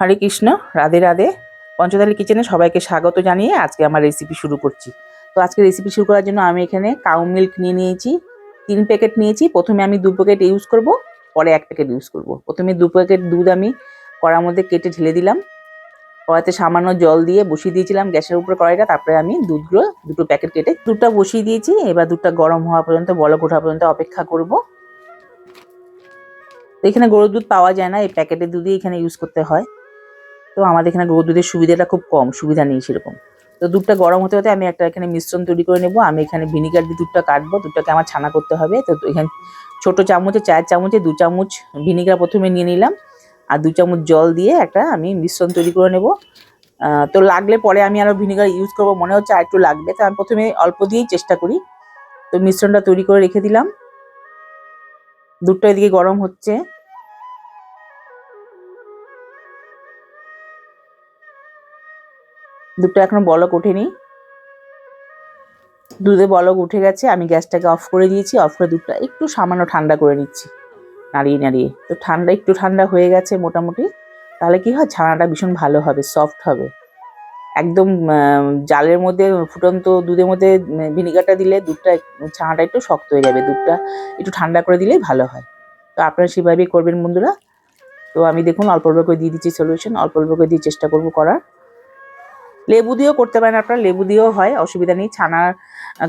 হরে কৃষ্ণ, রাধে রাধে। পঞ্চদালি কিচেনে সবাইকে স্বাগত জানিয়ে আজকে আমার রেসিপি শুরু করছি। তো আজকে রেসিপি শুরু করার জন্য আমি এখানে কাউ মিল্ক নিয়ে নিয়েছি, তিন প্যাকেট নিয়েছি। প্রথমে আমি দু প্যাকেট ইউজ করব, পরে এক প্যাকেট ইউজ করব। প্রথমে দু প্যাকেট দুধ আমি কড়ার মধ্যে কেটে ঢেলে দিলাম। কড়াতে সামান্য জল দিয়ে বসিয়ে দিয়েছিলাম গ্যাসের উপরে কড়াইটা, তারপরে আমি দুধগুলো দুটো প্যাকেট কেটে দুধটা বসিয়ে দিয়েছি। এবার দুধটা গরম হওয়া পর্যন্ত, বলক ওঠা পর্যন্ত অপেক্ষা করব। এখানে গরুর দুধ পাওয়া যায় না, এই প্যাকেটের দুধই এখানে ইউজ করতে হয়। তো আমাদের এখানে গরুর দুধের সুবিধাটা খুব কম, সুবিধা নেই সেরকম। তো দুধটা গরম হতে হতে আমি একটা এখানে মিশ্রণ তৈরি করে নেব। আমি এখানে ভিনিগার দিয়ে দুধটা কাটবো। দুধটাকে আমার ছানা করতে হবে। তো এখানে ছোটো চামচে, চার চামচে দু চামচ ভিনিগার প্রথমে নিয়ে নিলাম। আর দু চামচ জল দিয়ে একটা আমি মিশ্রণ তৈরি করে নেব। তো লাগলে পরে আমি আরও ভিনিগার ইউজ করব। মনে হচ্ছে আর একটু লাগবে। তো আমি প্রথমে অল্প দিয়েই চেষ্টা করি। তো মিশ্রণটা তৈরি করে রেখে দিলাম। দুধটা এদিকে গরম হচ্ছে। দুধটা এখনও বলক ওঠেনি। দুধে বলক উঠে গেছে, আমি গ্যাসটাকে অফ করে দিয়েছি, অফ করে দুধটা একটু সামান্য ঠান্ডা করে নিচ্ছি। নাড়িয়ে নাড়িয়ে। তো ঠান্ডা, একটু ঠান্ডা হয়ে গেছে মোটামুটি। তাহলে কি হয়? ছানাটা ভীষণ ভালো হবে সফট হবে। একদম জালের মধ্যে ফুটন্ত দুধের মধ্যে ভিনিগারটা দিলে দুধটা ছানাটা একটু শক্ত হয়ে যাবে, দুধটা একটু ঠান্ডা করে দিলেই ভালো হয়। তো আপনারা সেভাবেই করবেন বন্ধুরা। তো আমি দেখুন, অল্প অল্প করে দিয়ে দিচ্ছি সলিউশন অল্প অল্প করে দিয়ে চেষ্টা করব করার। লেবু দিয়েও করতে পারেন, আপনারা লেবু দিয়েও হয়, অসুবিধা নেই ছানার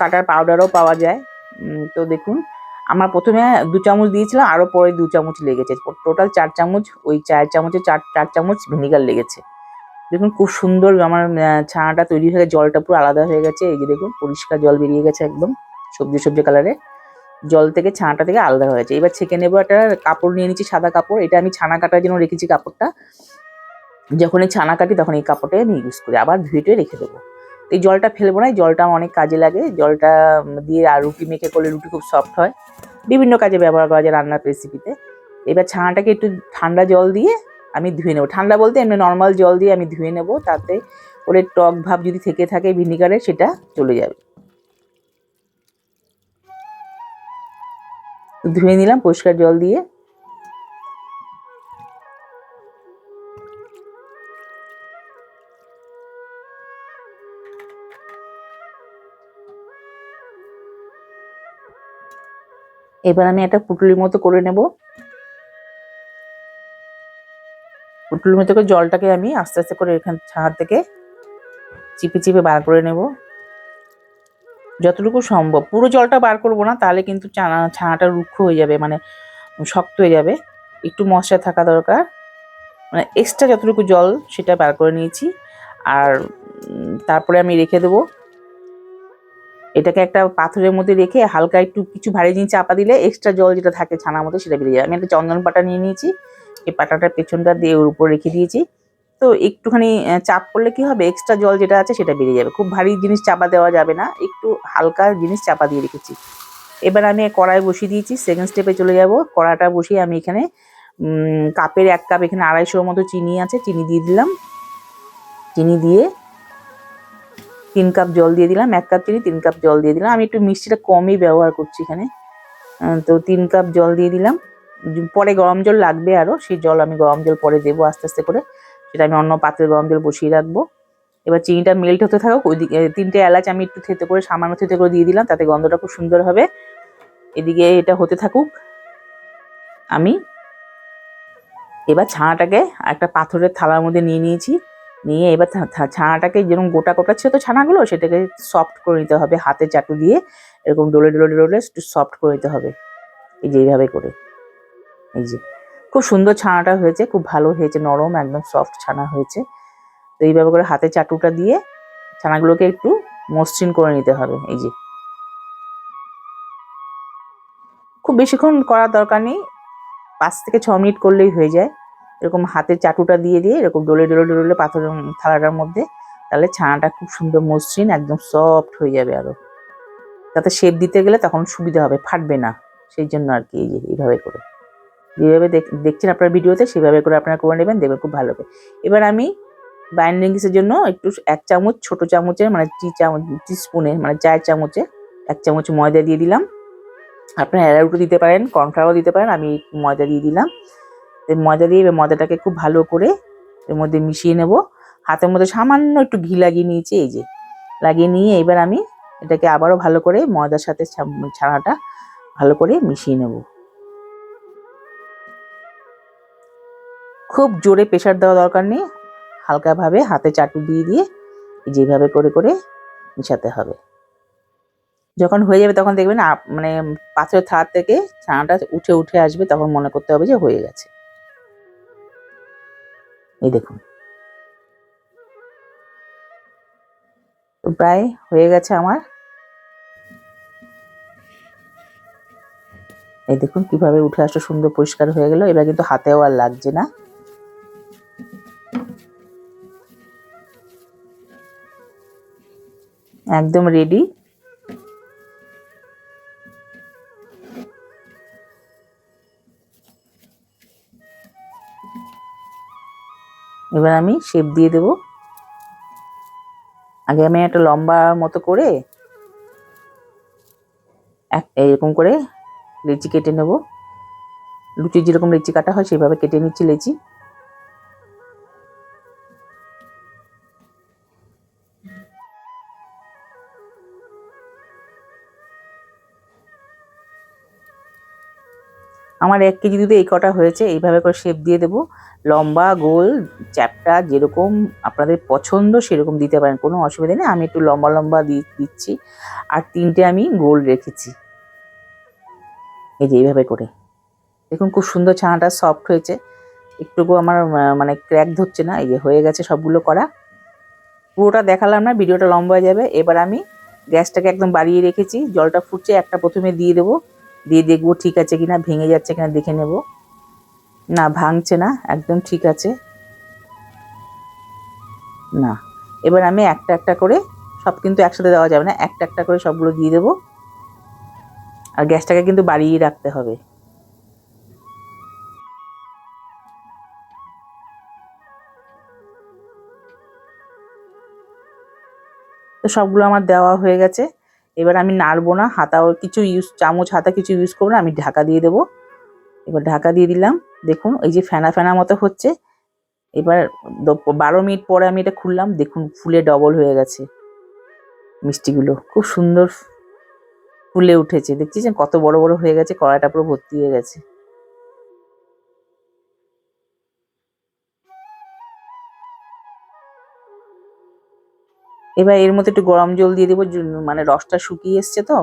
কাটার পাউডারও পাওয়া যায়। তো দেখুন, আমার প্রথমে দু চামচ দিয়েছিলাম, আরও পরে দু চামচ লেগেছে। টোটাল চার চামচ, ওই চার চামচে চার চার চামচ ভিনিগার লেগেছে। দেখুন, খুব সুন্দর আমার ছানাটা তৈরি হয়ে গেছে, জলটা পুরো আলাদা হয়ে গেছে। এই যে দেখুন, পরিষ্কার জল বেরিয়ে গেছে একদম, সবজি সবজি কালারে জল থেকে, ছানাটা থেকে আলাদা হয়েছে এবার ছেঁকে নেব একটা কাপড়, নিয়ে নিচ্ছি সাদা কাপড়। এটা আমি ছানা কাটার জন্য রেখেছি কাপড়টা। যখন এই ছানা কাটি তখন এই কাপড়টা আমি ইউজ করি, আবার ধুয়ে রেখে দেবো। এই জলটা ফেলব না জলটা আমার অনেক কাজে লাগে। জলটা দিয়ে আর রুটি মেখে করলে রুটি খুব সফট হয়। বিভিন্ন কাজে ব্যবহার করা যায় রান্নার রেসিপিতে এবার ছানাটাকে একটু ঠান্ডা জল দিয়ে আমি ধুয়ে নেব। ঠান্ডা বলতে এমনি নর্মাল জল দিয়ে আমি ধুয়ে নেব, তাতে ওর টক ভাব যদি থেকে থাকে ভিনিগারে সেটা চলে যাবে। ধুয়ে নিলাম, পরিষ্কার জল দিয়ে এবার আমি একটা পুটুলির মতো করে নেব। পুটুলির মতো করে জলটাকে আমি আস্তে আস্তে করে এখান ছাড় থেকে চিপে চিপে বার করে নেব। যতটুকু সম্ভব। পুরো জলটা বার করব না, তাহলে কিন্তু চানা ছানাটা রুক্ষ হয়ে যাবে মানে শক্ত হয়ে যাবে। একটু মশলা থাকা দরকার। মানে এক্সট্রা যতটুকু জল সেটা বার করে নিয়েছি। আর তারপরে আমি রেখে দেবো। এটাকে একটা পাথরের মধ্যে রেখে হালকা একটু কিছু ভারী জিনিস চাপা দিলে এক্সট্রা জল যেটা থাকে ছানার মধ্যে সেটা বেরিয়ে যাবে। আমি একটা চন্দন পাটা নিয়ে নিয়েছি, এই পাটাটার পেছনটা দিয়ে ওর উপর রেখে দিয়েছি। তো একটুখানি চাপ করলে কি হবে? এক্সট্রা জল যেটা আছে সেটা বেরিয়ে যাবে। খুব ভারী জিনিস চাপা দেওয়া যাবে না, একটু হালকা জিনিস চাপা দিয়ে রেখেছি। এবার আমি কড়াই বসিয়ে দিয়েছি সেকেন্ড স্টেপে চলে যাব। কড়াটা বসিয়ে আমি এখানে কাপের এক কাপ এখানে আড়াইশোর মতো চিনি আছে, চিনি দিয়ে দিলাম। চিনি দিয়ে তিন কাপ জল দিয়ে দিলাম, এক কাপ চিনি, তিন কাপ জল দিয়ে দিলাম। আমি একটু মিষ্টিটা কমই ব্যবহার করছি এখানে। তো তিন কাপ জল দিয়ে দিলাম। পরে গরম জল লাগবে আরও সেই জল আমি গরম জল পরে দেবো আস্তে আস্তে করে। সেটা আমি অন্য পাত্রে গরম জল বসিয়ে রাখব। এবার চিনিটা মেল্ট হতে থাকুক, ওইদিকে তিনটে এলাচ আমি একটু থেতে করে, সামান্য থেতে করে দিয়ে দিলাম, তাতে গন্ধটা খুব সুন্দর হবে। এদিকে এটা হতে থাকুক। আমি এবার ছানাটাকে একটা পাথরের থালার মধ্যে নিয়ে নিয়েছি। নিয়ে এবার ছানাটাকে যেরকম গোটা গোটা ছিল তো ছানাগুলো, সেটাকে সফট করে নিতে হবে, হাতে চাটু দিয়ে এরকম ডোলে, ডলে, ডোলে একটু সফট করে নিতে হবে। এই যে এইভাবে করে। এই যে, খুব সুন্দর ছানাটা হয়েছে, খুব ভালো হয়েছে, নরম, একদম সফট ছানা হয়েছে। তো এইভাবে করে হাতে চাটুটা দিয়ে ছানাগুলোকে একটু মসৃণ করে নিতে হবে। এই যে। খুব বেশিক্ষণ করার দরকার নেই, পাঁচ থেকে ছ মিনিট করলেই হয়ে যায়। এরকম হাতের চাটুটা দিয়ে দিয়ে এরকম ডোলে ডলে ডোলে পাথরের থালাটার মধ্যে, তাহলে ছানাটা খুব সুন্দর মসৃণ, একদম সফট হয়ে যাবে আরও তাতে শেপ দিতে গেলে তখন সুবিধা হবে, ফাটবে না। সেই জন্য আর কি এই যে, এইভাবে করে। যেভাবে দেখ- দেখছেন আপনার ভিডিওতে, সেভাবে করে আপনারা করে নেবেন দেখবেন খুব ভালো হবে। এবার আমি বাইন্ডিংসের জন্য একটু এক চামচ, ছোট চামচের মানে টি চামচ টি স্পুনের মানে চায়ের চামচে, এক চামচ ময়দা দিয়ে দিলাম। আপনারা অ্যারারুটও দিতে পারেন কর্নফ্লাওয়ারও দিতে পারেন, আমি ময়দা দিয়ে দিলাম। ময়দা দিয়ে এবার ময়দাটাকে খুব ভালো করে এর মধ্যে মিশিয়ে নেব। হাতের মধ্যে সামান্য একটু ঘি লাগিয়ে নিয়েছি, এই যে। লাগিয়ে নিয়ে এবার আমি এটাকে আবারও ভালো করে ময়দার সাথে ছানাটা ভালো করে মিশিয়ে নেব। খুব জোরে প্রেশার দেওয়া দরকার নেই, হালকাভাবে হাতে চাটু দিয়ে দিয়ে যেভাবে করে করে মিশাতে হবে। যখন হয়ে যাবে তখন দেখবেন মানে পাথরের থার থেকে ছানাটা উঠে উঠে আসবে, তখন মনে করতে হবে যে হয়ে গেছে। এই দেখুন। তো প্রায় হয়ে গেছে আমার। এই দেখুন কীভাবে উঠে আসলে, সুন্দর পরিষ্কার হয়ে গেল। এবার কিন্তু হাতেও আর লাগছে না। একদম রেডি এবার আমি শেপ দিয়ে দেব। আগে আমি একটা লম্বা মতো করে এরকম করে লেচি কেটে নেব। লুচি যেরকম লেচি কাটা হয় সেভাবে কেটে নিচ্ছি লেচি। আমার এক কেজি দুধে এই কটা হয়েছে, এইভাবে করে শেপ দিয়ে দেবো। লম্বা, গোল, চ্যাপটা যেরকম আপনাদের পছন্দ সেরকম দিতে পারেন, কোনো অসুবিধা নেই। আমি একটু লম্বা লম্বা দি- দিচ্ছি। আর তিনটে আমি গোল রেখেছি। এই যে এইভাবে করে। দেখুন খুব সুন্দর ছানাটা সফট হয়েছে। একটুকু আমার মানে ক্র্যাক ধরছে না, এই যে হয়ে গেছে সবগুলো করা। পুরোটা দেখালাম না, ভিডিওটা লম্বা হয়ে যাবে। এবার আমি গ্যাসটাকে একদম বাড়িয়ে রেখেছি। জলটা ফুটছে, একটা প্রথমে দিয়ে দেবো। দিয়ে দেখব ঠিক আছে কিনা, ভেঙে যাচ্ছে কিনা দেখে নেব। না, ভাঙছে না, একদম ঠিক আছে। না, এবার আমি একটা একটা করে সব কিন্তু একসাথে দেওয়া যাবে না, একটা একটা করে সবগুলো দিয়ে দেবো। আর গ্যাসটাকে কিন্তু বাড়িয়ে রাখতে হবে। তো সবগুলো আমার দেওয়া হয়ে গেছে। এবার আমি নাড়বো না হাতা কিছু ইউজ চামচ, হাতা কিছু ইউজ করব না, আমি ঢাকা দিয়ে দেবো। এবার ঢাকা দিয়ে দিলাম। দেখুন, এই যে ফেনা ফেনা মতো হচ্ছে। এবার বারো মিনিট পরে আমি এটা খুললাম, দেখুন ফুলে ডবল হয়ে গেছে মিষ্টিগুলো। খুব সুন্দর ফুলে উঠেছে। দেখছি যে কত বড় বড় হয়ে গেছে, কড়াইটা পুরো ভর্তি হয়ে গেছে। এবার এর মধ্যে একটু গরম জল দিয়ে দেবো মানে রসটা শুকিয়ে এসছে তো।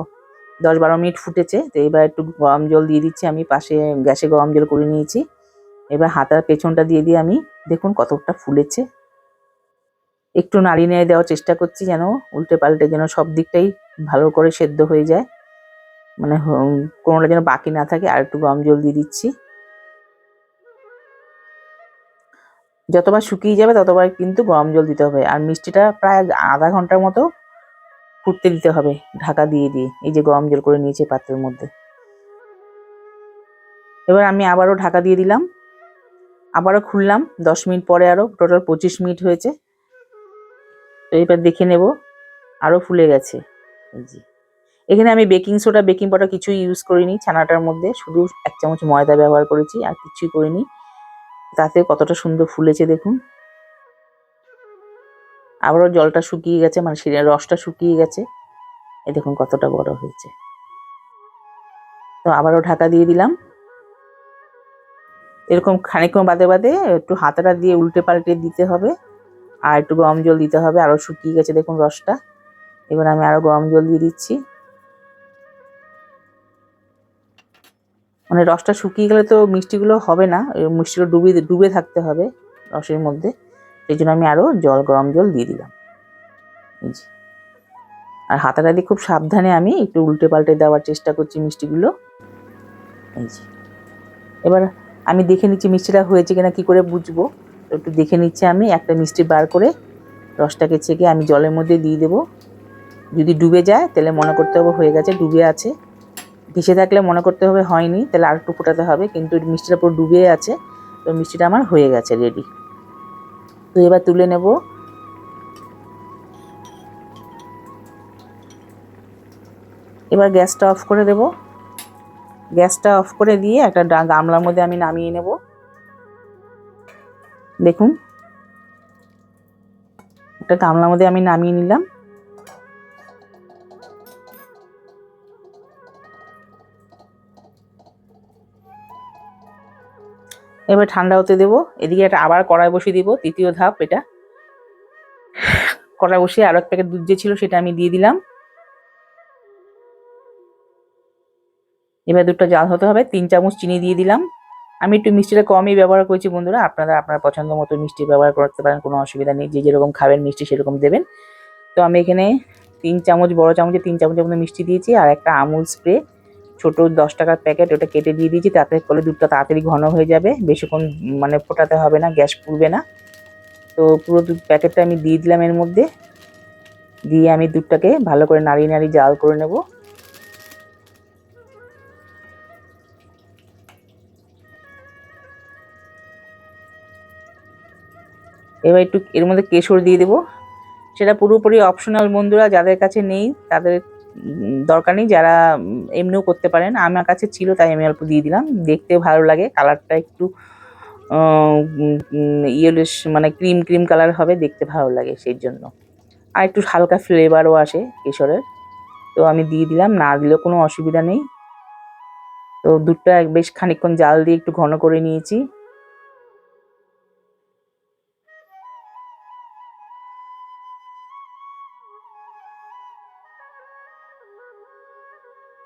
দশ বারো মিনিট ফুটেছে, তো এবার একটু গরম জল দিয়ে দিচ্ছি আমি, পাশে গ্যাসে গরম জল করে নিয়েছি। এবার হাতার পেছনটা দিয়ে দিয়ে আমি, দেখুন কতটা ফুলেছে। একটু নাড়িয়ে নেড়ে দেওয়ার চেষ্টা করছি যেন উল্টে পাল্টে যেন সব দিকটাই ভালো করে সেদ্ধ হয়ে যায়। মানে কোনোটা যেন বাকি না থাকে, আর একটু গরম জল দিয়ে দিচ্ছি। যতবার শুকিয়ে যাবে, ততবার কিন্তু গরম জল দিতে হবে। আর মিষ্টিটা প্রায় আধা ঘণ্টার মতো ফুটতে দিতে হবে, ঢাকা দিয়ে দিয়ে। এই যে গরম জল করে নিয়েছে পাত্রের মধ্যে। এবার আমি আবারও ঢাকা দিয়ে দিলাম। আবারও খুললাম। দশ মিনিট পরে আরও টোটাল পঁচিশ মিনিট হয়েছে। তো এবার দেখে নেব আরও ফুলে গেছে। যে। এখানে আমি বেকিং সোডা, বেকিং পাউডার কিছুই ইউজ করিনি ছানাটার মধ্যে। শুধু এক চামচ ময়দা ব্যবহার করেছি, আর কিছুই করিনি। তাতে কতটা সুন্দর ফুলেছে দেখুন। আবারও জলটা শুকিয়ে গেছে মানে সে রসটা শুকিয়ে গেছে। এ দেখুন কতটা বড় হয়েছে। তো আবারও ঢাকা দিয়ে দিলাম। এরকম খানিকক্ষণ বাদে বাদে একটু হাতাটা দিয়ে উল্টে পাল্টে দিতে হবে, আর একটু গরম জল দিতে হবে। আরও শুকিয়ে গেছে দেখুন রসটা। এবার আমি আরও গরম জল দিয়ে দিচ্ছি। মানে রসটা শুকিয়ে গেলে তো মিষ্টিগুলো হবে না মিষ্টিগুলো ডুবে ডুবে থাকতে হবে রসের মধ্যে। সেই জন্য আমি আরও জল, গরম জল দিয়ে দিলাম। আর হাতাটা দিয়ে খুব সাবধানে আমি একটু উল্টে পাল্টে দেওয়ার চেষ্টা করছি মিষ্টিগুলো। এই যে। এবার আমি দেখে নিচ্ছি মিষ্টিটা হয়েছে কিনা, কি করে বুঝব। একটু দেখে নিচ্ছি আমি, একটা মিষ্টি বার করে রসটাকে ছেঁকে আমি জলের মধ্যে দিয়ে দেবো। যদি ডুবে যায়, তাহলে মনে করতে হবে হয়ে গেছে, ডুবে আছে। ভেসে থাকলে মনে করতে হবে হয়নি, তাহলে আর একটু ফোটাতে হবে, কিন্তু মিষ্টিটা পুরো ডুবে আছে, তো মিষ্টিটা আমার হয়ে গেছে রেডি তো এবার তুলে নেব। এবার গ্যাসটা অফ করে দেব। গ্যাসটা অফ করে দিয়ে একটা গামলার মধ্যে আমি নামিয়ে নেব। দেখুন, একটা গামলার মধ্যে আমি নামিয়ে নিলাম। এবার ঠান্ডা হতে দেবো। এদিকে একটা আবার কড়াই বসিয়ে দিব, তৃতীয় ধাপ এটা। কড়াই বসিয়ে আরও এক প্যাকেট দুধ যে ছিল সেটা আমি দিয়ে দিলাম। এবার দুধটা জাল হতে হবে, তিন চামচ চিনি দিয়ে দিলাম। আমি একটু মিষ্টিটা কমই ব্যবহার করেছি বন্ধুরা, আপনারা আপনার পছন্দ মতো মিষ্টি ব্যবহার করতে পারেন, কোনো অসুবিধা নেই। যে যেরকম খাবেন মিষ্টি সেরকম দেবেন। তো আমি এখানে তিন চামচ, বড় চামচে তিন চামচের মতো মিষ্টি দিয়েছি আর একটা আমুল স্প্রে। ছোট দশ টাকার প্যাকেট ওটা কেটে দিয়ে দিয়েছি, তাতে করলে দুধটা তাড়াতাড়ি ঘন হয়ে যাবে। বেশিক্ষণ মানে ফোটাতে হবে না, গ্যাস পুড়বে না। তো পুরো দুধ প্যাকেটটা আমি দিয়ে দিলাম এর মধ্যে। দিয়ে আমি দুধটাকে ভালো করে নাড়িয়ে নাড়িয়ে জাল করে নেব। এবার একটু এর মধ্যে কেশর দিয়ে দেবো। সেটা পুরোপুরি অপশনাল বন্ধুরা, যাদের কাছে নেই, তাদের দরকার নেই, যারা এমনিও করতে পারেন। আমার কাছে ছিল, তাই আমি অল্প দিয়ে দিলাম। দেখতে ভালো লাগে, কালারটা একটু ইয়েলিশ মানে ক্রিম ক্রিম কালার হবে, দেখতে ভালো লাগে সেই জন্য। আর একটু হালকা ফ্লেভারও আসে কেশরের। তো আমি দিয়ে দিলাম, না দিলেও কোনো অসুবিধা নেই। তো দুধটা বেশ খানিকক্ষণ জাল দিয়ে একটু ঘন করে নিয়েছি।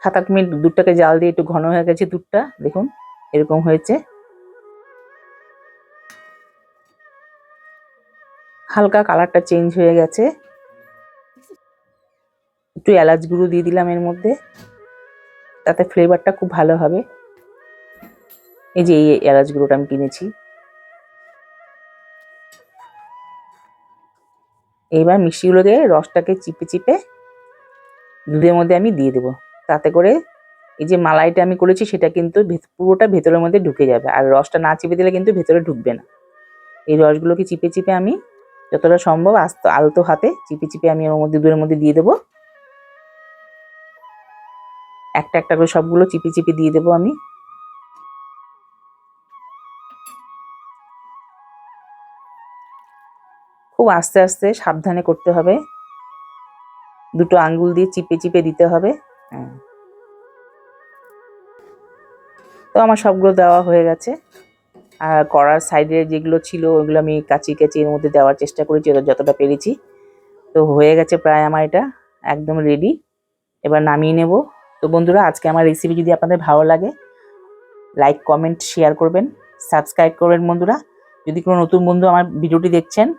সাত আট মিনিট দুধটাকে জাল দিয়ে একটু ঘন হয়ে গেছে দুধটা, দেখুন, এরকম হয়েছে। হালকা কালারটা চেঞ্জ হয়ে গেছে। একটু এলাচ গুঁড়ো দিয়ে দিলাম এর মধ্যে, তাতে ফ্লেভারটা খুব ভালো হবে। এই যে এই এলাচ গুঁড়োটা আমি কিনেছি। এইবার মিষ্টিগুলোকে রসটাকে চিপে চিপে দুধের মধ্যে আমি দিয়ে দেবো। তাতে করে এই যে মালাইটা আমি করেছি, সেটা কিন্তু পুরোটা ভেতরের মধ্যে ঢুকে যাবে। আর রসটা না চিপে দিলে কিন্তু ভেতরে ঢুকবে না। এই রসগুলোকে চিপে চিপে আমি যতটা সম্ভব আস্ত, আলতো হাতে চিপে চিপে আমি ওর মধ্যে, দুধের মধ্যে দিয়ে দেবো। একটা একটা করে সবগুলো চিপে চিপে দিয়ে দেবো আমি। খুব আস্তে আস্তে সাবধানে করতে হবে। দুটো আঙ্গুল দিয়ে চিপে চিপে দিতে হবে। তো আমার সবগুলো দেওয়া হয়ে গেছে। আর কড়ার সাইডে যেগুলো ছিল, ওগুলো আমি কাচি কাচি এর মধ্যে দেওয়ার চেষ্টা করেছি, যত- যতটা পেরেছি। তো হয়ে গেছে প্রায় আমার এটা একদম রেডি এবার নামিয়ে নেব। তো বন্ধুরা, আজকে আমার রেসিপি যদি আপনাদের ভালো লাগে লাইক কমেন্ট শেয়ার করবেন সাবস্ক্রাইব করবেন বন্ধুরা। যদি কোনো নতুন বন্ধু আমার ভিডিওটি দেখছেন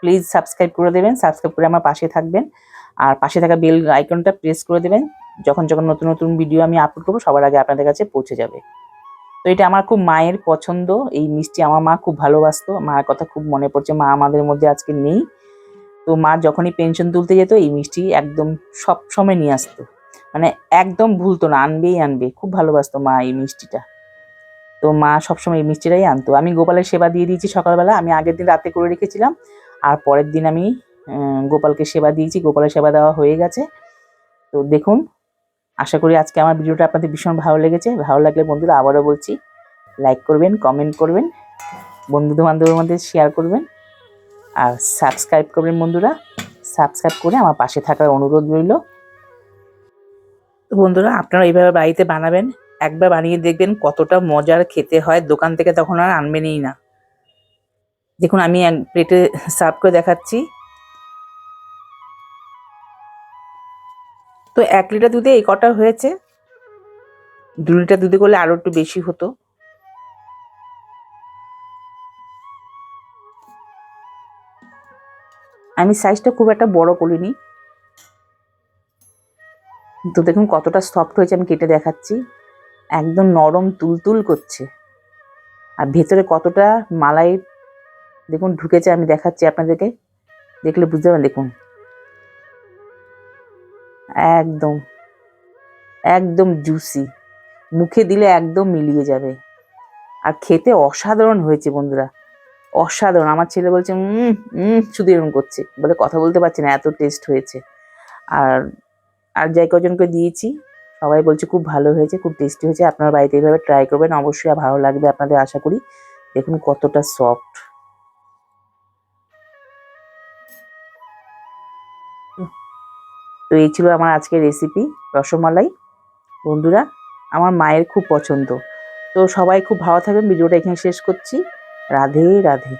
প্লিজ সাবস্ক্রাইব করে দেবেন সাবস্ক্রাইব করে আমার পাশে থাকবেন। আর পাশে থাকা বেল আইকনটা প্রেস করে দেবেন। যখন যখন নতুন নতুন ভিডিও আমি আপলোড করব, সবার আগে আপনাদের কাছে পৌঁছে যাবে। তো এটা আমার খুব মায়ের পছন্দ। এই মিষ্টি আমার মা খুব ভালোবাসতো। মার কথা খুব মনে পড়ছে, মা আমাদের মধ্যে আজকে নেই। তো মা যখনই পেনশন তুলতে যেত, এই মিষ্টি একদম সব সময় নিয়ে আসতো। মানে একদম ভুলতো না, আনবেই আনবে। খুব ভালোবাসতো মা এই মিষ্টিটা। তো মা সবসময় এই মিষ্টিটাই আনতো। আমি গোপালের সেবা দিয়ে দিয়েছি সকালবেলা। আমি আগের দিন রাতে করে রেখেছিলাম। আর পরের দিন আমি গোপালকে সেবা দিয়েছি। গোপালের সেবা দেওয়া হয়ে গেছে। তো দেখুন আশা করি আজকে আমার ভিডিওটা আপনাদের ভীষণ ভালো লেগেছে। ভালো লাগলে বন্ধুরা আবারও বলছি লাইক করবেন কমেন্ট করবেন বন্ধু বান্ধবের মধ্যে শেয়ার করবেন আর সাবস্ক্রাইব করবেন বন্ধুরা। সাবস্ক্রাইব করে আমার পাশে থাকার অনুরোধ রইল। বন্ধুরা, আপনারা এইভাবে বাড়িতে বানাবেন, একবার বানিয়ে দেখবেন কতটা মজার খেতে হয়। দোকান থেকে তখন আর আনবেনই না। দেখুন, আমি এক প্লেটে সার্ভ করে দেখাচ্ছি। তো এক লিটার দুধে এই কটা হয়েছে। দু লিটার দুধে করলে আরও একটু বেশি হতো। আমি সাইজটা খুব একটা বড় করিনি। তো দেখুন কতটা সফট হয়েছে, আমি কেটে দেখাচ্ছি। একদম নরম তুলতুল করছে। আর ভেতরে কতটা মালাই দেখুন ঢুকেছে, আমি দেখাচ্ছি আপনাদেরকে। দেখলে বুঝতে পারেন দেখুন। একদম একদম জুসি মুখে দিলে একদম মিলিয়ে যাবে। আর খেতে অসাধারণ হয়েছে বন্ধুরা। অসাধারণ। আমার ছেলে বলছে শুধু এরকম করছে। বলে কথা বলতে পারছে না, এত টেস্ট হয়েছে। আর আর যাই কজনকে দিয়েছি, সবাই বলছে, খুব ভালো হয়েছে, খুব টেস্টি হয়েছে। আপনার বাড়িতে এইভাবে ট্রাই করবেন, অবশ্যই ভালো লাগবে আপনাদের আশা করি। দেখুন কতটা সফট তো এই ছিল আমার আজকের রেসিপি রসমালাই। বন্ধুরা, আমার মায়ের খুব পছন্দ। তো সবাই খুব ভালো থাকবেন। ভিডিওটা এখানে শেষ করছি। রাধে রাধে।